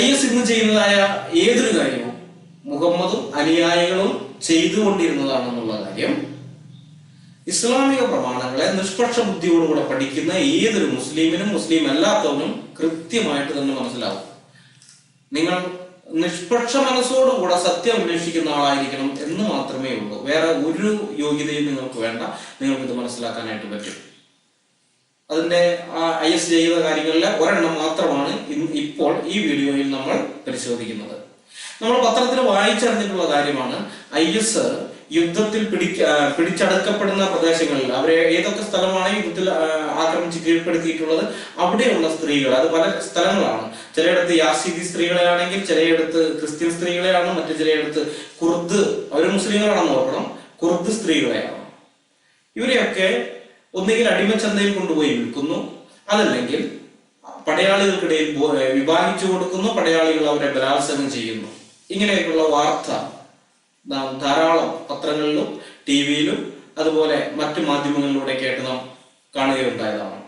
I S ഇന്ന് ചെയ്യുന്നതായ ഏതൊരു കാര്യവും മുഹമ്മദും അനുയായികളും ചെയ്തുകൊണ്ടിരുന്നതാണെന്നുള്ള കാര്യം ഇസ്ലാമിക പ്രമാണങ്ങളെ നിഷ്പക്ഷ ബുദ്ധിയോടുകൂടെ പഠിക്കുന്ന ഏതൊരു മുസ്ലിമിനും മുസ്ലിം അല്ലാത്തവനും കൃത്യമായിട്ട് തന്നെ മനസ്സിലാവും. നിങ്ങൾ നിഷ്പക്ഷ മനസ്സോടുകൂടെ സത്യം അന്വേഷിക്കുന്ന ആളായിരിക്കണം എന്ന് മാത്രമേ ഉള്ളൂ. വേറെ ഒരു യോഗ്യതയും നിങ്ങൾക്ക് വേണ്ട. നിങ്ങൾക്ക് ഇത് മനസ്സിലാക്കാനായിട്ട് പറ്റും. അതിന്റെ ഐ എസ് ചെയ്ത കാര്യങ്ങളിലെ ഒരെണ്ണം മാത്രമാണ് ഇപ്പോൾ ഈ വീഡിയോയിൽ നമ്മൾ പരിശോധിക്കുന്നത്. നമ്മൾ പത്രത്തിൽ വായിച്ചറിഞ്ഞിട്ടുള്ള കാര്യമാണ് ഐ എസ് യുദ്ധത്തിൽ പിടിക്ക പിടിച്ചടക്കപ്പെടുന്ന പ്രദേശങ്ങളിൽ അവരെ ഏതൊക്കെ സ്ഥലമാണ് യുദ്ധത്തിൽ ആക്രമിച്ച് കീഴ്പ്പെടുത്തിയിട്ടുള്ളത് അവിടെയുള്ള സ്ത്രീകൾ അത് പല സ്ഥലങ്ങളാണ്. ചിലയിടത്ത് യാസിദി സ്ത്രീകളെയാണെങ്കിൽ ചിലയിടത്ത് ക്രിസ്ത്യൻ സ്ത്രീകളെയാണ് മറ്റു ചിലയിടത്ത് കുർദ് അവർ മുസ്ലിങ്ങളാണെന്ന് ഓർക്കണം കുർദ് സ്ത്രീകളെയാണ്. ഇവരെയൊക്കെ ഒന്നുകിൽ അടിമച്ചന്തയിൽ കൊണ്ടുപോയി വിൽക്കുന്നു അതല്ലെങ്കിൽ പടയാളികൾക്കിടയിൽ വിവാഹിച്ചു കൊടുക്കുന്നു പടയാളികൾ അവരെ ബലാത്സംഗം ചെയ്യുന്നു. ഇങ്ങനെയൊക്കെയുള്ള വാർത്ത നാം ധാരാളം പത്രങ്ങളിലും ടി വിയിലും അതുപോലെ മറ്റു മാധ്യമങ്ങളിലൂടെ കേട്ട് നാം കാണുകയുണ്ടായതാണ്.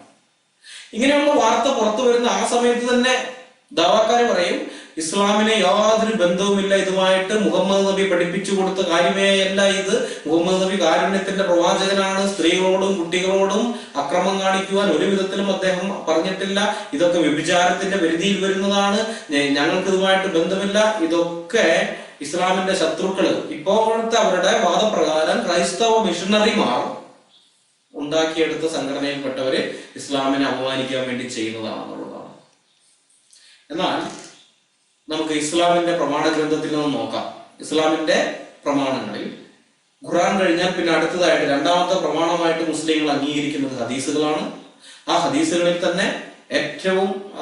ഇങ്ങനെയുള്ള വാർത്ത പുറത്തു വരുന്ന ആ സമയത്ത് തന്നെ ദാവാക്കാർ പറയും ഇസ്ലാമിനെ യാതൊരു ബന്ധവുമില്ല. ഇതുമായിട്ട് മുഹമ്മദ് നബി പഠിപ്പിച്ചു കൊടുത്ത കാര്യമേ അല്ല ഇത്. മുഹമ്മദ് നബി കാരുണ്യത്തിന്റെ പ്രവാചകനാണ്. സ്ത്രീകളോടും കുട്ടികളോടും അക്രമം കാണിക്കുവാൻ ഒരു വിധത്തിലും അദ്ദേഹം പറഞ്ഞിട്ടില്ല. ഇതൊക്കെ വ്യഭിചാരത്തിന്റെ പരിധിയിൽ വരുന്നതാണ്. ഞങ്ങൾക്ക് ഇതുമായിട്ട് ബന്ധമില്ല. ഇതൊക്കെ ഇസ്ലാമിന്റെ ശത്രുക്കൾ ഇപ്പോഴത്തെ അവരുടെ വാദപ്രകാരം ക്രൈസ്തവ മിഷണറിമാർ ഉണ്ടാക്കിയെടുത്ത സംഘടനയിൽപ്പെട്ടവര് ഇസ്ലാമിനെ അപമാനിക്കാൻ വേണ്ടി ചെയ്യുന്നതാണെന്നുള്ളതാണ്. എന്നാൽ നമുക്ക് ഇസ്ലാമിന്റെ പ്രമാണ ഗ്രന്ഥത്തിൽ നിന്ന് നോക്കാം. ഇസ്ലാമിന്റെ പ്രമാണങ്ങളിൽ ഖുറാൻ കഴിഞ്ഞാൽ പിന്നെ അടുത്തതായിട്ട് രണ്ടാമത്തെ പ്രമാണമായിട്ട് മുസ്ലിങ്ങൾ അംഗീകരിക്കുന്നത് ഹദീസുകളാണ്. ആ ഹദീസുകളിൽ തന്നെ ഏറ്റവും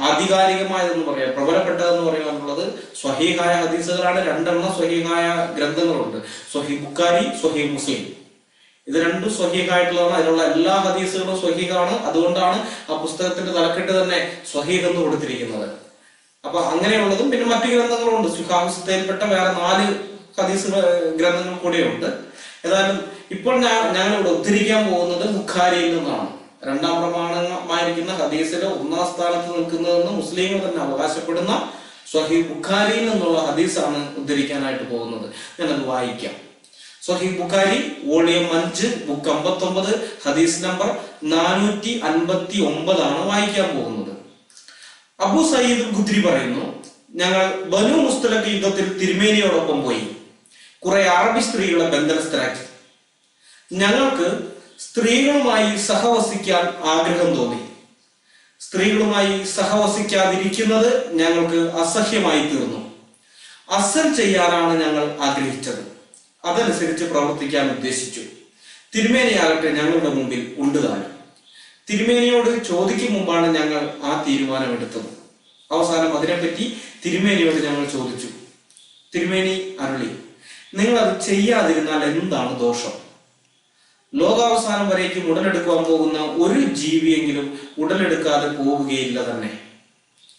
ആധികാരികമായതെന്ന് പറയാം പ്രബലപ്പെട്ടതെന്ന് പറയാനുള്ളത് സ്വഹീഹായ ഹദീസുകളാണ്. രണ്ടെണ്ണം സ്വഹീഹായ ഗ്രന്ഥങ്ങളുണ്ട്. സ്വഹീ ബുക്കാരി സ്വഹീ മുസ്ലിം. ഇത് രണ്ടും സ്വഹീഹായിട്ടുള്ളതാണ്. അതിലുള്ള എല്ലാ ഹദീസുകളും സ്വഹീഹാണ്. അതുകൊണ്ടാണ് ആ പുസ്തകത്തിന്റെ തലക്കെട്ട് തന്നെ സ്വഹീഹ് എന്ന് കൊടുത്തിരിക്കുന്നത്. അപ്പൊ അങ്ങനെയുള്ളതും പിന്നെ മറ്റു ഗ്രന്ഥങ്ങളുണ്ട് സുഖാംശത്തിൽപ്പെട്ട വേറെ നാല് ഹദീസ് ഗ്രന്ഥങ്ങൾ കൂടെയുണ്ട്. ഏതായാലും ഇപ്പോൾ ഞാൻ ഞാനിവിടെ ഉദ്ധരിക്കാൻ പോകുന്നത് ബുഖാരിയിൽ നിന്നാണ്. രണ്ടാം പ്രമാണമായിരിക്കുന്ന ഹദീസിലെ ഒന്നാം സ്ഥാനത്ത് നിൽക്കുന്നതെന്ന് മുസ്ലിങ്ങൾ തന്നെ അവകാശപ്പെടുന്ന സ്വഹി ബുഖാരിയിൽ നിന്നുള്ള ഹദീസാണ് ഉദ്ധരിക്കാനായിട്ട് പോകുന്നത്. ഞാനത് വായിക്കാം. സ്വഹി ബുഖാരി വോളിയം അഞ്ച് ബുക്ക് അമ്പത്തി ഒമ്പത് ഹദീസ് നമ്പർ നാനൂറ്റി അൻപത്തി ഒമ്പതാണ് വായിക്കാൻ പോകുന്നത്. അബു സയ്യിദ് ഖുദ്രി പറയുന്നു ഞങ്ങൾ ബനു മുസ്തലഖ് യുദ്ധത്തിൽ തിരുമേനിയോടൊപ്പം പോയി. കുറെ അറബി സ്ത്രീകളെ ബന്ധനസ്ഥരാക്കി. ഞങ്ങൾക്ക് സ്ത്രീകളുമായി സഹവസിക്കാൻ ആഗ്രഹം തോന്നി. സ്ത്രീകളുമായി സഹവസിക്കാതിരിക്കുന്നത് ഞങ്ങൾക്ക് അസഹ്യമായി തീർന്നു. അസൽ ചെയ്യാനാണ് ഞങ്ങൾ ആഗ്രഹിച്ചത്. അതനുസരിച്ച് പ്രവർത്തിക്കാൻ ഉദ്ദേശിച്ചു. തിരുമേനിയാകട്ടെ ഞങ്ങളുടെ മുമ്പിൽ ഉണ്ട് താനും തിരുമേനിയോട് ചോദിക്കും മുമ്പാണ് ഞങ്ങൾ ആ തീരുമാനമെടുത്തത്. അവസാനം അതിനെപ്പറ്റി തിരുമേനിയോട് ഞങ്ങൾ ചോദിച്ചു തിരുമേനി അരുളി നിങ്ങൾ അത് ചെയ്യാതിരുന്നാൽ എന്താണ് ദോഷം? ലോകാവസാനം വരേക്കും ഉടലെടുക്കുവാൻ പോകുന്ന ഒരു ജീവിയെങ്കിലും ഉടലെടുക്കാതെ പോവുകയില്ല തന്നെ.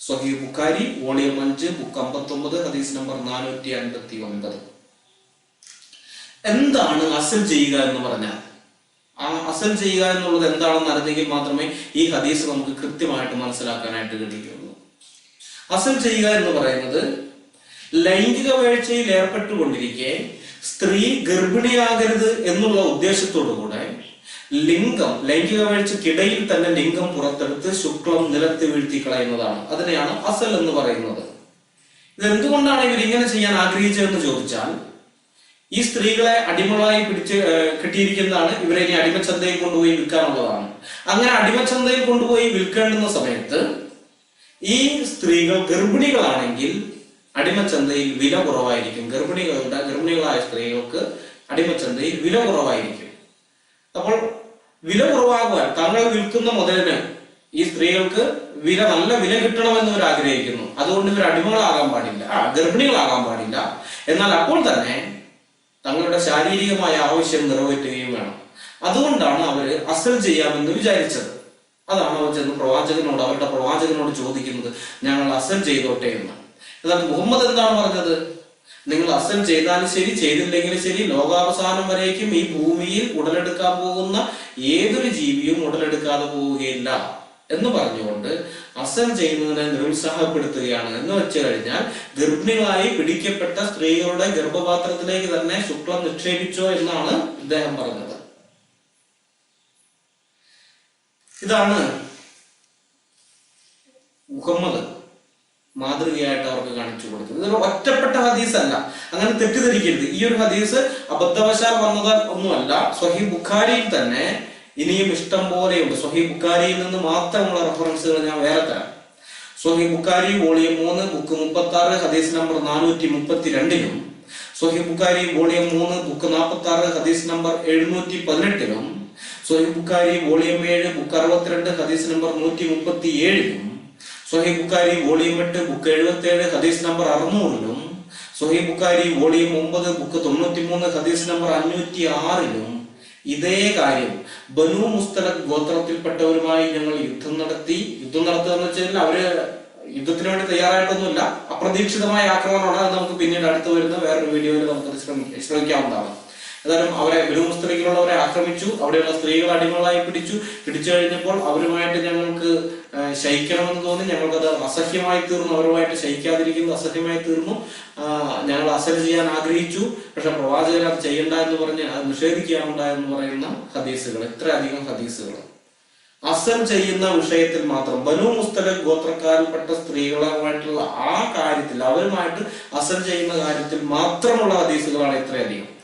സ്വഹി ബുക്കാരി വോളിയം അഞ്ച് ബുക്ക് അമ്പത്തൊമ്പത് ഹദീസ് നമ്പർ നാനൂറ്റി അൻപത്തി ഒൻപത്. എന്താണ് അസൽ ചെയ്യുക എന്ന് പറഞ്ഞാൽ? അസൽ ചെയ്യുക എന്നുള്ളത് എന്താണെന്ന് അറിഞ്ഞെങ്കിൽ മാത്രമേ ഈ ഹദീസ് നമുക്ക് കൃത്യമായിട്ട് മനസ്സിലാക്കാനായിട്ട് കഴിയുള്ളൂ അസൽ ചെയ്യുക എന്ന് പറയുന്നത് ലൈംഗിക വേഴ്ചയിൽ ഏർപ്പെട്ടുകൊണ്ടിരിക്കെ സ്ത്രീ ഗർഭിണിയാകരുത് എന്നുള്ള ഉദ്ദേശത്തോടു കൂടെ ലിംഗം ലൈംഗിക വേഴ്ചക്കിടയിൽ തന്നെ ലിംഗം പുറത്തെടുത്ത് ശുക്ലം നിലത്ത് വീഴ്ത്തി കളയുന്നതാണ്. അതിനെയാണ് അസൽ എന്ന് പറയുന്നത്. ഇത് എന്തുകൊണ്ടാണ് ഇവർ ഇങ്ങനെ ചെയ്യാൻ ആഗ്രഹിച്ചതെന്ന് ചോദിച്ചാൽ ഈ സ്ത്രീകളെ അടിമകളായി പിടിച്ച് കിട്ടിയിരിക്കുന്നതാണ് ഇവരെ ഇനി അടിമച്ചന്തയിൽ കൊണ്ടുപോയി വിൽക്കാനുള്ളതാണ്. അങ്ങനെ അടിമച്ചന്തയിൽ കൊണ്ടുപോയി വിൽക്കേണ്ടുന്ന സമയത്ത് ഈ സ്ത്രീകൾ ഗർഭിണികളാണെങ്കിൽ അടിമച്ചന്തയിൽ വില കുറവായിരിക്കും. ഗർഭിണികളുടെ ഗർഭിണികളായ സ്ത്രീകൾക്ക് അടിമച്ചന്തയിൽ വില കുറവായിരിക്കും. അപ്പോൾ വില കുറവാകുവാൻ തങ്ങൾ വിൽക്കുന്ന മുതലിന് ഈ സ്ത്രീകൾക്ക് വില നല്ല വില കിട്ടണമെന്ന് ഇവർ ആഗ്രഹിക്കുന്നു അതുകൊണ്ട് ഇവർ അടിമകളാകാൻ പാടില്ല. ഗർഭിണികളാകാൻ പാടില്ല. എന്നാൽ അപ്പോൾ തന്നെ തങ്ങളുടെ ശാരീരികമായ ആവശ്യം നിറവേറ്റുകയും വേണം. അതുകൊണ്ടാണ് അവർ അസൽ ചെയ്യാമെന്ന് വിചാരിച്ചത്. അതാണ് അവർ ചെന്ന് പ്രവാചകനോട് അവരുടെ പ്രവാചകനോട് ചോദിക്കുന്നത് ഞങ്ങൾ അസൽ ചെയ്തോട്ടെ എന്ന്. എന്നാൽ മുഹമ്മദ് എന്താണ് പറഞ്ഞത്? നിങ്ങൾ അസൽ ചെയ്താലും ശരി ചെയ്തില്ലെങ്കിലും ശരി ലോകാവസാനം വരേക്കും ഈ ഭൂമിയിൽ ഉടലെടുക്കാൻ പോകുന്ന ഏതൊരു ജീവിയും ഉടലെടുക്കാതെ പോവുകയില്ല എന്ന് പറഞ്ഞുകൊണ്ട് അസൽ ചെയ്യുന്നതിനെ നിരുത്സാഹപ്പെടുത്തുകയാണ്. എന്ന് വെച്ചു കഴിഞ്ഞാൽ ഗർഭിണികളായി പിടിക്കപ്പെട്ട സ്ത്രീകളുടെ ഗർഭപാത്രത്തിലേക്ക് തന്നെ ശുക്ലം നിക്ഷേപിച്ചോ എന്നാണ് ഇദ്ദേഹം പറഞ്ഞത്. ഇതാണ് മുഹമ്മദ് മാതൃകയായിട്ട് അവർക്ക് കാണിച്ചു കൊടുത്തത്. ഇതൊരു ഒറ്റപ്പെട്ട ഹദീസ് അല്ല അങ്ങനെ തെറ്റിദ്ധരിക്കരുത്. ഈ ഒരു ഹദീസ് അബദ്ധവശാൽ വന്നത് ഒന്നുമല്ല. സ്വഹി ബുഖാരിയിൽ തന്നെ ഇനിയും ഇഷ്ടം പോലെയുണ്ട്. സൊഹി ബുഖാരിയിൽ നിന്ന് മാത്രമുള്ള റെഫറൻസുകൾ ഞാൻ വേറെ തരാം. സൊഹി ബുഖാരി വോളിയം മൂന്ന് ബുക്ക് മുപ്പത്തി ആറ് ഹദീസ് നമ്പർ നാനൂറ്റി മുപ്പത്തി രണ്ടിലും സൊഹി ബുഖാരി വോളിയം മൂന്ന് ബുക്ക് നാൽപ്പത്തി ആറ് ഹദീസ് നമ്പർ എഴുന്നൂറ്റി പതിനെട്ടിലും സൊഹി ബുഖാരി വോളിയം ഏഴ് ബുക്ക് അറുപത്തിരണ്ട് ഹദീസ് നമ്പർ നൂറ്റി മുപ്പത്തി ഏഴിലും സൊഹി ബുഖാരി വോളിയം എട്ട് ബുക്ക് എഴുപത്തി ഏഴ് ഹദീസ് നമ്പർ അറുന്നൂറിലും സൊഹി ബുഖാരി വോളിയം ഒമ്പത് ബുക്ക് തൊണ്ണൂറ്റി മൂന്ന് ഹദീസ് നമ്പർ അഞ്ഞൂറ്റി ആറിലും ഇതേ കാര്യം. ബനു മുസ്തലഖ് ഗോത്രത്തിൽപ്പെട്ടവരുമായി ഞങ്ങൾ യുദ്ധം നടത്തി. യുദ്ധം നടത്തുക എന്ന് വെച്ചാൽ അവർ യുദ്ധത്തിന് വേണ്ടി തയ്യാറായിട്ടൊന്നുമില്ല. അപ്രതീക്ഷിതമായ ആക്രമണമാണ്. അത് നമുക്ക് പിന്നീട് അടുത്ത് വരുന്ന വേറൊരു വീഡിയോയിൽ നമുക്ക് ശ്രമിക്കാം ശ്രമിക്കാവുന്നതാണ്. ഏതായാലും അവരെ ബനു സ്ത്രീകളുള്ളവരെ ആക്രമിച്ചു അവിടെയുള്ള സ്ത്രീകൾ അടിമകളായി പിടിച്ചു. പിടിച്ചു കഴിഞ്ഞപ്പോൾ അവരുമായിട്ട് ഞങ്ങൾക്ക് ശയിക്കണമെന്ന് തോന്നി. ഞങ്ങൾക്കത് അസഹ്യമായി തീർന്നു. അവരുമായിട്ട് ശയിക്കാതിരിക്കുന്നത് അസഹ്യമായി തീർന്നു. ഞങ്ങൾ അസൽ ചെയ്യാൻ ആഗ്രഹിച്ചു. പക്ഷെ പ്രവാചകൻ അത് ചെയ്യണ്ട എന്ന് പറഞ്ഞ് അത് നിഷേധിക്കാനുണ്ടായെന്ന് പറയുന്ന ഹദീസുകൾ ഇത്രയധികം ഹദീസുകൾ. അസൽ ചെയ്യുന്ന വിഷയത്തിൽ മാത്രം ബനു മുസ്തലഖ് ഗോത്രക്കാരിൽപ്പെട്ട സ്ത്രീകളുമായിട്ടുള്ള ആ കാര്യത്തിൽ അവരുമായിട്ട് അസൽ ചെയ്യുന്ന കാര്യത്തിൽ മാത്രമുള്ള ഹദീസുകളാണ് ഇത്രയധികം.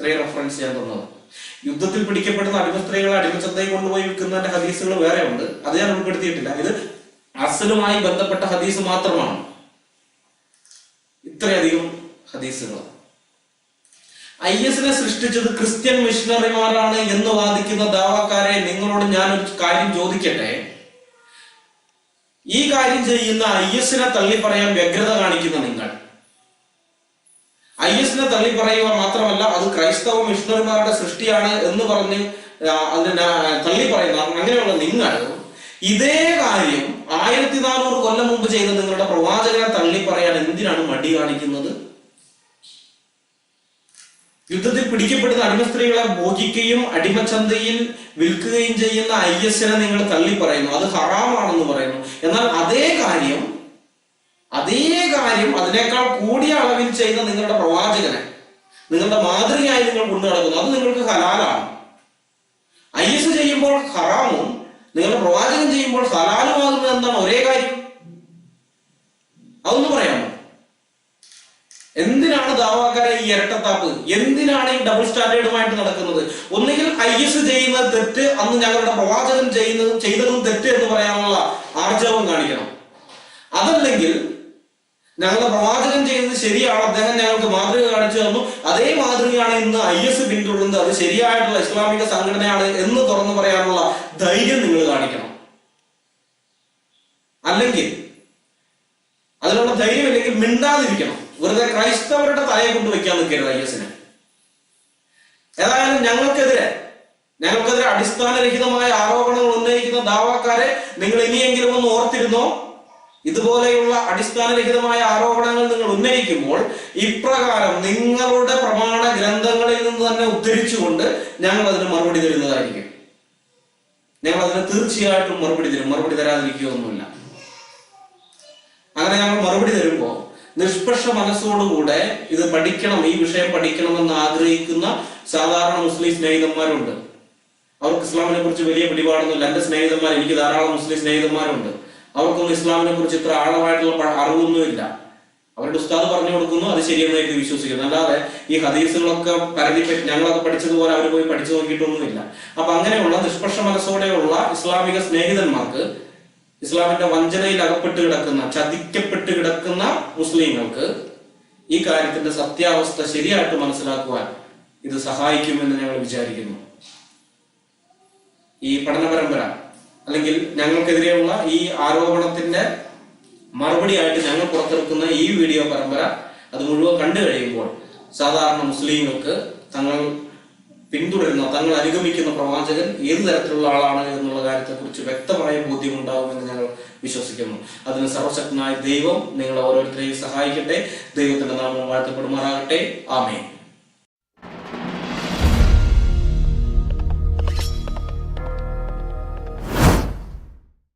ഇത്രയും റെഫറൻസ് ഞാൻ തന്നത്. യുദ്ധത്തിൽ പിടിക്കപ്പെടുന്ന അടിമ സ്ത്രീകളെ അടിമച്ചന്തയിൽ കൊണ്ടുപോയി വിൽക്കുന്നതിന്റെ ഹദീസുകൾ വേറെ ഉണ്ട് അത് ഞാൻ ഉൾപ്പെടുത്തിയിട്ടില്ല. ഇത് അസലുമായി ബന്ധപ്പെട്ട ഹദീസ് മാത്രമാണ്. ഇത്രയധികം ഹദീസുകൾ. ഐ എസിനെ സൃഷ്ടിച്ചത് ക്രിസ്ത്യൻ മിഷണറിമാരാണ് എന്ന് വാദിക്കുന്ന ദാവാക്കാരെ നിങ്ങളോട് ഞാൻ ഒരു കാര്യം ചോദിക്കട്ടെ? ഈ കാര്യം ചെയ്യുന്ന ഐ എസിനെ തള്ളി പറയാൻ വ്യഗ്രത കാണിക്കുന്ന നിങ്ങൾ. ഐ എസിനെ തള്ളി പറയുക മാത്രമല്ല അത് ക്രൈസ്തവ മിഷണറിമാരുടെ സൃഷ്ടിയാണ് എന്ന് പറഞ്ഞ് അതിനെ തള്ളി പറയുന്ന അങ്ങനെയുള്ള നിങ്ങൾ ഇതേ കാര്യം ആയിരത്തി നാനൂറ് കൊല്ലം മുമ്പ് ചെയ്ത നിങ്ങളുടെ പ്രവാചകനെ തള്ളി പറയാൻ എന്തിനാണ് മടി കാണിക്കുന്നത്? യുദ്ധത്തിൽ പിടിക്കപ്പെടുന്ന അടിമ സ്ത്രീകളെ ബോധിക്കുകയും അടിമച്ചന്തയിൽ വിൽക്കുകയും ചെയ്യുന്ന ഐ എസിനെ നിങ്ങൾ തള്ളി പറയുന്നു. അത് ഹറാമാണെന്ന് പറയുന്നു. എന്നാൽ അതേ കാര്യം അതേ കാര്യം അതിനേക്കാൾ കൂടിയ അളവിൽ ചെയ്യുന്ന നിങ്ങളുടെ പ്രവാചകനെ നിങ്ങളുടെ മാതൃകയായി നിങ്ങൾ കൊണ്ടു നടക്കുന്നു. അത് നിങ്ങൾക്ക് ഹലാലാണ്. ഐ എസ് ചെയ്യുമ്പോൾ ഹറാമും നിങ്ങളുടെ പ്രവാചകൻ ചെയ്യുമ്പോൾ ഹലാലുമാകുന്നത് എന്താണ് ഒരേ കാര്യം? അതൊന്ന് പറയാമോ? എന്തിനാണ് ദാവാക്കാരെ ഈ ഇരട്ടത്താപ്പ്? എന്തിനാണ് ഈ ഡബിൾ സ്റ്റാൻഡേർഡുമായിട്ട് നടക്കുന്നത്? ഒന്നുകിൽ ഐ എസ് ചെയ്യുന്നത് തെറ്റ് അന്ന് ഞങ്ങളുടെ പ്രവാചകൻ ചെയ്യുന്നതും ചെയ്തതും തെറ്റ് എന്ന് പറയാനുള്ള ആർജവം കാണിക്കണം. അതല്ലെങ്കിൽ ഞങ്ങളുടെ പ്രവാചകൻ ചെയ്യുന്നത് ശരിയാണ്. അദ്ദേഹം ഞങ്ങൾക്ക് മാതൃക കാണിച്ചു തന്നു. അതേ മാതൃകയാണ് ഇന്ന് ഐ എസ് പിന്തുടരുന്നത്. അത് ശരിയായിട്ടുള്ള ഇസ്ലാമിക സംഘടനയാണ് എന്ന് തുറന്നു പറയാനുള്ള ധൈര്യം നിങ്ങൾ കാണിക്കണം. അല്ലെങ്കിൽ അതിനുള്ള ധൈര്യമില്ലെങ്കിൽ മിണ്ടാതിരിക്കണം. വെറുതെ ക്രൈസ്തവരുടെ തലയെ കൊണ്ട് വെക്കാൻ നിൽക്കരുത് ഐ എസിന് ഏതായാലും ഞങ്ങൾക്കെതിരെ ഞങ്ങൾക്കെതിരെ അടിസ്ഥാനരഹിതമായ ആരോപണങ്ങൾ ഉന്നയിക്കുന്ന ദാവാക്കാരെ നിങ്ങൾ ഇനിയെങ്കിലും ഒന്ന് ഓർത്തിരുന്നോ? ഇതുപോലെയുള്ള അടിസ്ഥാനരഹിതമായ ആരോപണങ്ങൾ നിങ്ങൾ ഉന്നയിക്കുമ്പോൾ ഇപ്രകാരം നിങ്ങളുടെ പ്രമാണ ഗ്രന്ഥങ്ങളിൽ നിന്ന് തന്നെ ഉദ്ധരിച്ചുകൊണ്ട് ഞങ്ങൾ അതിന് മറുപടി തരുന്നതായിരിക്കും. ഞങ്ങൾ അതിന് തീർച്ചയായിട്ടും മറുപടി തരും. മറുപടി തരാതിരിക്കുകയൊന്നുമില്ല അങ്ങനെ ഞങ്ങൾ മറുപടി തരുമ്പോൾ നിഷ്പക്ഷ മനസ്സോടുകൂടെ ഇത് പഠിക്കണം ഈ വിഷയം പഠിക്കണമെന്ന് ആഗ്രഹിക്കുന്ന സാധാരണ മുസ്ലിം സ്നേഹിതന്മാരുണ്ട്. അവർക്ക് ഇസ്ലാമിനെ കുറിച്ച് വലിയ പിടിപാടൊന്നുമില്ല. എന്റെ സ്നേഹിതന്മാർ എനിക്ക് ധാരാളം മുസ്ലിം സ്നേഹിതന്മാരുണ്ട്. അവർക്കൊന്നും ഇസ്ലാമിനെ കുറിച്ച് ഇത്ര ആഴമായിട്ടുള്ള അറിവൊന്നുമില്ല. അവരുടെ ഉസ്താദ് പറഞ്ഞു കൊടുക്കുന്നു അത് ശരിയെന്നായിട്ട് വിശ്വസിക്കുന്നു. അല്ലാതെ ഈ ഹദീസുകളൊക്കെ പരതി ഞങ്ങളൊക്കെ പഠിച്ചതുപോലെ അവർ പോയി പഠിച്ചു നോക്കിയിട്ടൊന്നുമില്ല. അപ്പൊ അങ്ങനെയുള്ള നിഷ്പക്ഷ മനസ്സോടെയുള്ള ഇസ്ലാമിക സ്നേഹിതന്മാർക്ക് ഇസ്ലാമിന്റെ വഞ്ചനയിൽ അകപ്പെട്ട് കിടക്കുന്ന ചതിക്കപ്പെട്ട് കിടക്കുന്ന മുസ്ലിങ്ങൾക്ക് ഈ കാര്യത്തിന്റെ സത്യാവസ്ഥ ശരിയായിട്ട് മനസ്സിലാക്കുവാൻ ഇത് സഹായിക്കുമെന്ന് ഞങ്ങൾ വിചാരിക്കുന്നു. ഈ പഠന പരമ്പര അല്ലെങ്കിൽ ഞങ്ങൾക്കെതിരെയുള്ള ഈ ആരോപണത്തിന്റെ മറുപടിയായിട്ട് ഞങ്ങൾ പുറത്തിറക്കുന്ന ഈ വീഡിയോ പരമ്പര അത് മുഴുവൻ കണ്ടു കഴിയുമ്പോൾ സാധാരണ മുസ്ലിങ്ങൾക്ക് തങ്ങൾ പിന്തുടരുന്ന തങ്ങൾ അനുഗമിക്കുന്ന പ്രവാചകൻ ഏത് തരത്തിലുള്ള ആളാണ് എന്നുള്ള കാര്യത്തെക്കുറിച്ച് വ്യക്തമായ ബോധ്യമുണ്ടാകുമെന്ന് ഞങ്ങൾ വിശ്വസിക്കുന്നു. അതിന് സർവശക്തനായ ദൈവം നിങ്ങളെ ഓരോരുത്തരെയും സഹായിക്കട്ടെ. ദൈവത്തിന്റെ നാമം വാഴ്ത്തപ്പെടുമാറാകട്ടെ. ആമേ